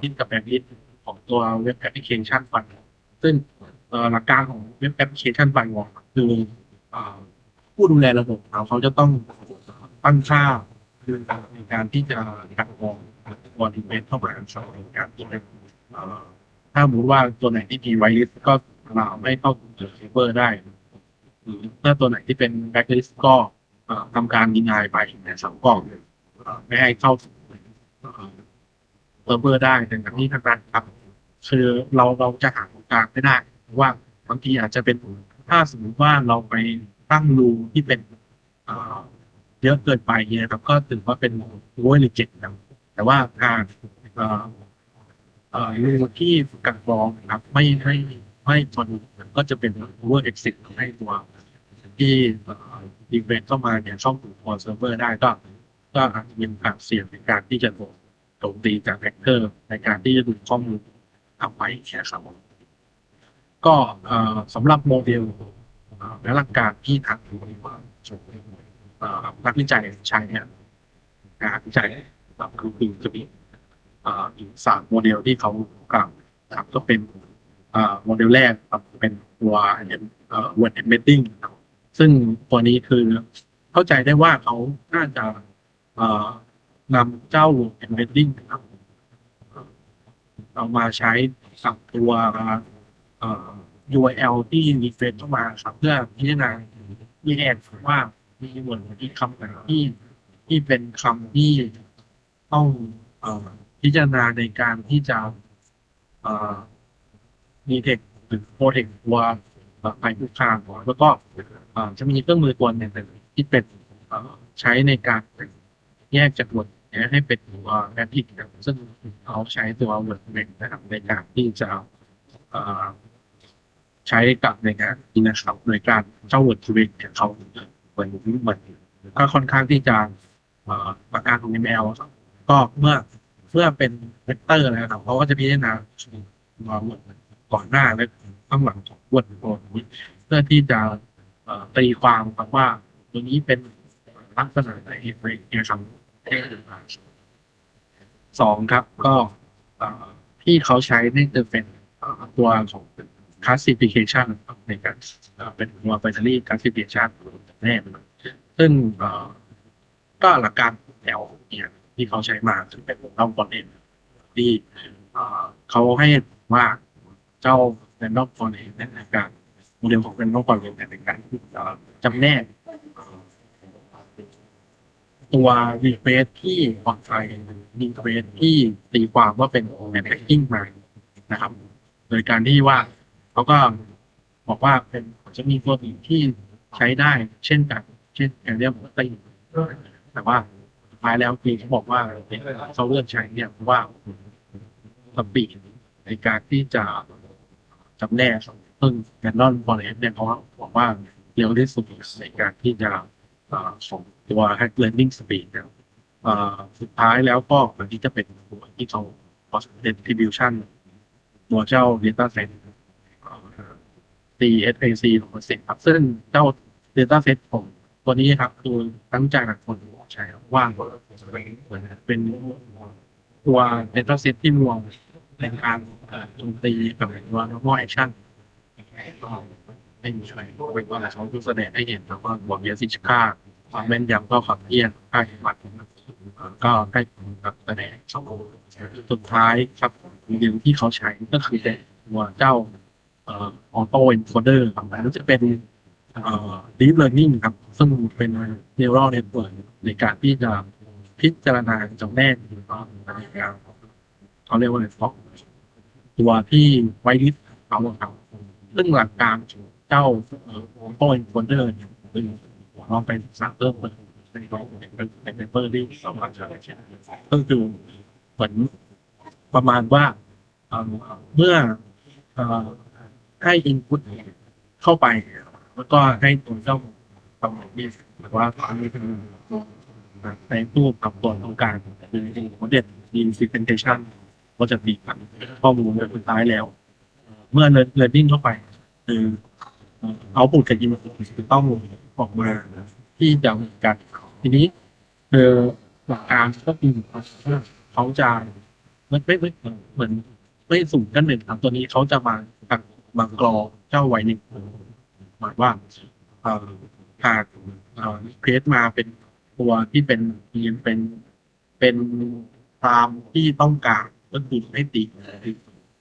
ที่กับแบ็กลิสของตัวเว็บแอปพลิเคชันฟัน ซึ่งหลักการของเว็บแอปพลิเคชันฟันวอลคือผู้ดูแลระบบเขาเขาจะต้องตั้งค่าคือในการที่จะกันกรองวอลอีเวนต์เข้ามาในการที่จะเอ่อถ้าสมมติว่าตัวไหนที่มีไวลิสก็เราไม่เข้าถึงเซิร์ฟเวอร์ได้หรือถ้าตัวไหนที่เป็นแบ็กลิสก็ทำการดีนายไปในสองกล่องไม่ให้เข้า เอ่อเซิร์ฟเวอร์ได้แต่อย่างนี้ทางการครับ คือเราเราจะหาตรงกลางไม่ได้เพราะว่าบางทีอาจจะเป็นถ้าสมมติว่าเราไปตั้งรูที่เป็นเเยอะเกินไปเนี่ยครับก็ถือว่าเป็นโวยหรือเจ็ดครับแต่ว่าการรูที่กันกรองนะครับ ไม่ให้ไม่พอก็จะเป็น over exit ทำให้ตัวที่ดีเวนเข้ามาเนี่ยช่องถูกพอเซิร์ฟเวอร์ได้ก็ ก็อาจจะมีความเสี่ยงในการที่จะโดน จมตีจากแฮกเกอร์ในการที่จะดูข้อมูลเอาไว้แค่ครับก็สำหรับโมเดลและหลักการที่ทางเอ่อนักวิจัยใช้เนี่ยงานวิจัยคือคือจะมีอ่ออยู่สามโมเดลที่เขากล่าวนะครับก็เป็นโมเดลแรกครับเป็นตัวเอ่อ word embedding นะครับซึ่งตัวนี้คือเข้าใจได้ว่าเขาน่าจะ นำเจ้า embedding นะครับเอามาใช้กับตัวเอ่อ URL ที่รีเฟรชเข้ามาครับเพื่อพิจารณาแยกว่ามีหมวดที่คำไหนที่ที่เป็นคำที่ต้องเอ่อพิจารณาในการที่จะเอ่อมีเทคหรือโปรเทคตัวไปคุกคามแล้วก็จะมีเครื่องมือตัวหนึ่งที่เป็นใช้ในการแยกจากบทเนี่ยให้เป็นตัวแอปพลิเคชันซึ่งเขาใช้ตัว w o r d m a n นะครับในการที่จะใช้กับในการที่นะครับโดยการเจ้า Word เนี่ยเขาเหมือนเหมือนก็ค่อนข้างที่จะประการของ ML ก็เมื่อเมื่อเป็นเวกเตอร์นะครับเขาก็จะพิจารณาตัว Word ก่อนหน้าและข้างหลังของ Word นี้เพื่อที่จะตีความครับว่าตัวนี้เป็นลักษณะไหนในเอก สองครับก็ที่เขาใช้นี่จะเป็นตัวของ classification ครับในการเป็นตัว binary classification แน่นอนซึ่งก็หลักการแนวเนี่ยที่เขาใช้มาจะเป็นร a บอลเอ็นที่เขาให้ว่าเจ้า random forest ในการโมเดลของเป็นต้องความเร็วในการจำแนก ตัวรีเควสที่ปลอดภัยรีเควสที่ตีความว่าเป็นแมนแท็กกิ้งมานะครับ โดยการที่ว่าเขาก็บอกว่าเป็นจะมีตัวอื่นที่ใช้ได้ เช่นกัน เช่นอย่เรียกว่าตีแต่ว่าสุดท้ายแล้วคือเขาบอกว่าเขาเลือกใช้เนี่ยเพราะว่าสปีดในการที่จะจำแนกซึ่งแคนนอนฟอร์เรสเนี่ยเขาบอกว่าเร็วที่สุดในการที่จะเอ่ง ตัว hack learning speed นี่ยเอ่อสุดท้ายแล้วก็อันนี้จะเป็นตัวที่เขา cost distribution ตัวเจ้า data set เอ่อ DSAC ของเซ็ตครับซึ่งเจ้า data set ของตัวนี้ครับคือตั้งใจหลักคนใช้ว่าเหมือนเป็นตัว data set ที่รวมในการโจมตีกับตัว normal action ก็ไม่มีช่วยเป็นว่าเขาคือแสดงให้เห็นแล้วก็บวกเยสิชค่า ความแม่นยำก็ขับเที่ยนค่าเข็มขัดก็ใกล้ถึงกับแสดงสุดท้ายครับหนึ่งที่เขาใช้ก็คือตัวเจ้าเอ่อออโต้เอนโคเดอร์ครับนั่นจะเป็นเอ่อ deep learning ครับซึ่งเป็น neural network ในการที่จะพิจารณาจำแนกในการเขาเรียกว่าอะไรฟอกตัวที่ไวริสเขาครับซึ่งหลักการเจ้าออโต้เอนโคเดอร์เนี่ย ลองไปศึกษาเพิ่มเติมในในเป็นเปอร์ที่สามารถจะก็คือเหมือนประมาณว่าเมื่อให้อินพุตเข้าไป แล้วก็ให้ตัวเจ้าตำแหน่งนี้หรือว่าอันนี้ในรูปกับตัวตรงกลางคือโมเดลดีซิเซนเทชันก็จะมีข้อมูลในสุดท้ายแล้ว เมื่อเรียนดิ้งเข้าไป คือเอาปุตกับอินพุตคือต้อง ออกมาที่จะเหมือนกันทีนี้คือหลักการก็คือเขาจะไม่ไม่ไม่เหมือนไม่สูงกันหนึ่งครับตัวนี้เขาจะมาจากบางกรอเจ้าไวนิกหมายว่าเอ่อหากเอ่อเคสมาเป็นตัวที่เป็นเรียนเป็นเป็นตามที่ต้องการก็คือให้ตี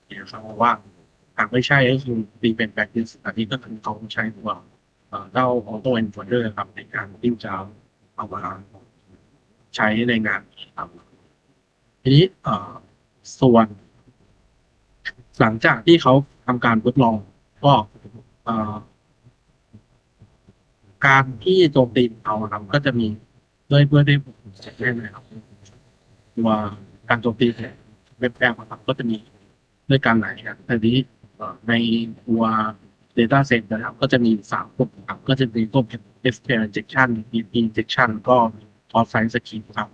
เนี่ยครับเพราว่าหากไม่ใช่ก็คือตีเป็นแบ็กดิสอันนี้ก็คือเขาใช้ตัว เอ่อเจ้าออโต้เอนฟอร์เดอร์ครับ ในการที่จะเอามาใช้ในงานครับทีนี้เอ่อส่วนหลังจากที่เขาทำการทดลองก็เอ่อการที่โจมตีของเขาครับก็จะมีด้วยเพื่อได้แน่นะครับตัวการโจมตีเว็บแอปอะครับก็จะมีด้วยการไหนครับแต่ทีนี้เอ่อในตัว Data Set นะครับก็จะมีสามพวกครับก็จะมีพวก SQL injection EP injection ก็ offline script ครับ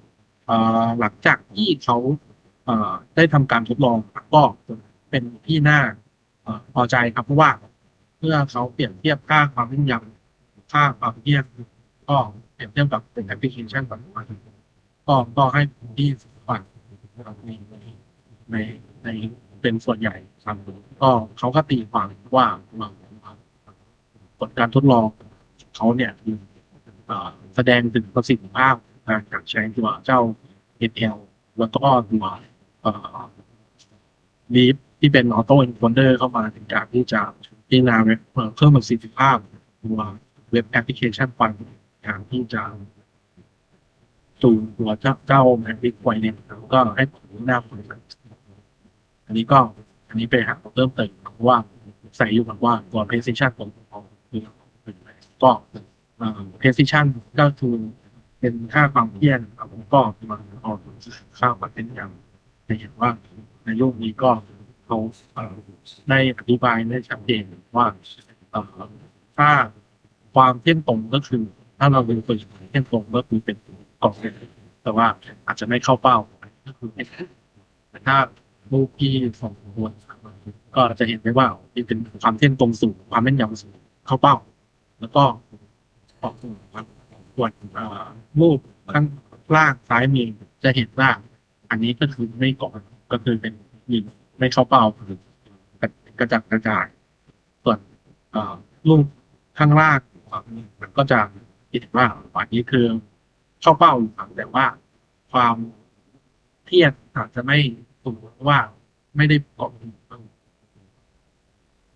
อ่อหลังจากที่เขาเอ่อได้ทำการทดลองก็เป็นที่น่าเอ่อพอใจครับเพราะว่าเมื่อเขาเปรียบเทียบค่าความแม่นยำค่าความเทียบก็เปรียบเทียบกับเป็นแอปพลิเคชันปัจจุบันก็ก็ให้ที่ฝันนะครับในในในเป็นส่วนใหญ่ครับก็เขาก็ตีความว่า ผลการทดลองเขาเนี่ยแสดงถึงประสิทธิภาพการใช้ตัวเจ้า SL แล้วก็ตัวลีฟที่เป็นออโต้อินฟอนเดอร์เข้ามาถึงการที่จะพิจารณาเพิ่มประสิทธิภาพตัวเว็บแอปพลิเคชันฟังการที่จะจูนตัวเจ้าเจ้าแมปพิกไวเนี่ยแล้วก็ให้ผลหน้าผลอันนี้ก็อันนี้ไปหาเริ่มเติมเพราะว่าใส่อยู่กับว่าตัว precision ของของ ก็เอ่อ precision ก็คือเป็นค่าความเพียรครับผมก็มาออกค่าควาเป็นอย่างจะเห็นว่าในยุคนี้ก็เขาเอ่อได้อธิบายได้ชัดเจนว่าเอ่อถ้าความเที่ยงตรงก็คือ ถ้าเราดูตัวเที่ยงตรงก็คือเป็นกองเป็นแต่ว่าอาจจะไม่เข้าเป้าก็คือแต่ถ้ารูปที่สองตัวก็จะเห็นได้ว่าที่เป็นความเที่ยงตรงสูงความแม่นยำสูงเข้าเป้า แล้วก็ออกครับส่วนรูปข้างล่างซ้ายมือจะเห็นว่าอันนี้ก็คือไม่เกาะก็คือเป็นยิงไม่เข้าเป้าคือกระจัดกระจาย ส่วนรูปข้างล่างมันก็จะเห็นว่าอันนี้คือเข้าเป้าอยู่ครับแต่ว่าความเทียดอาจจะไม่สูงว่าไม่ได้เกาะ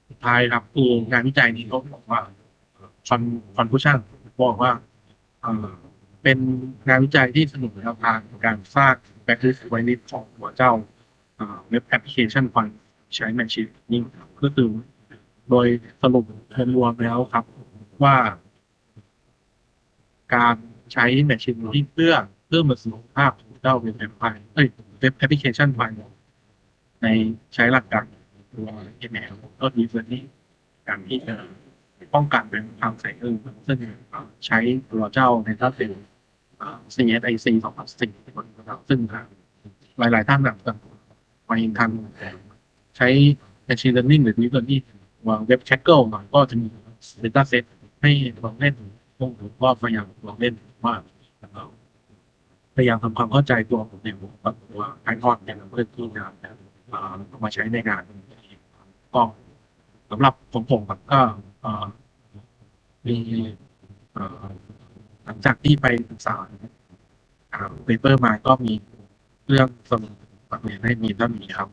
สุดท้ายครับคืองานวิจัยนี้เขาบอกว่า คอนคอนคูชั่นบอกว่าเป็นงานวิจัยที่สนุกแนวทางการสร้างแบ็กลิสต์ไวลิสของหัวเจ้าเว็บแอปพลิเคชันฟันใช้แมชชีนนิ่งก็คือโดยสรุปรวมแล้วครับว่า การใช้แมชชีนนิ่งเพื่อเพิ่มประสิทธิภาพของเจ้าเว็บแอปไฟเอ้ยเว็บแอปพลิเคชันไฟในใช้หลักการตัว ML ก็ดีเฟอร์นี่การที่จะ ป้องกันเป็นทางสายอื่นซึ่งใช้ตัวเจ้าในท่าเป็น CSIC 2004นะครับซึ่งหลาย ๆ ท่านแบบมาเองทันใช้ machine learning หรือ deep learning วางเว็บ checker หน่อยก็จะมี data set ให้ลองเล่นพวกผมก็พยายามลองเล่นว่าพยายามทำความเข้าใจตัวผมในหัวกับตัว Python เนี่ยเพื่อที่จะเอามาใช้ในงานก็สำหรับผมผมก็ มีหลังจากที่ไปศึกษาเปเปอร์มาก็มีเรื่องสรุปบทเรียนให้มีเท่านี้ครับ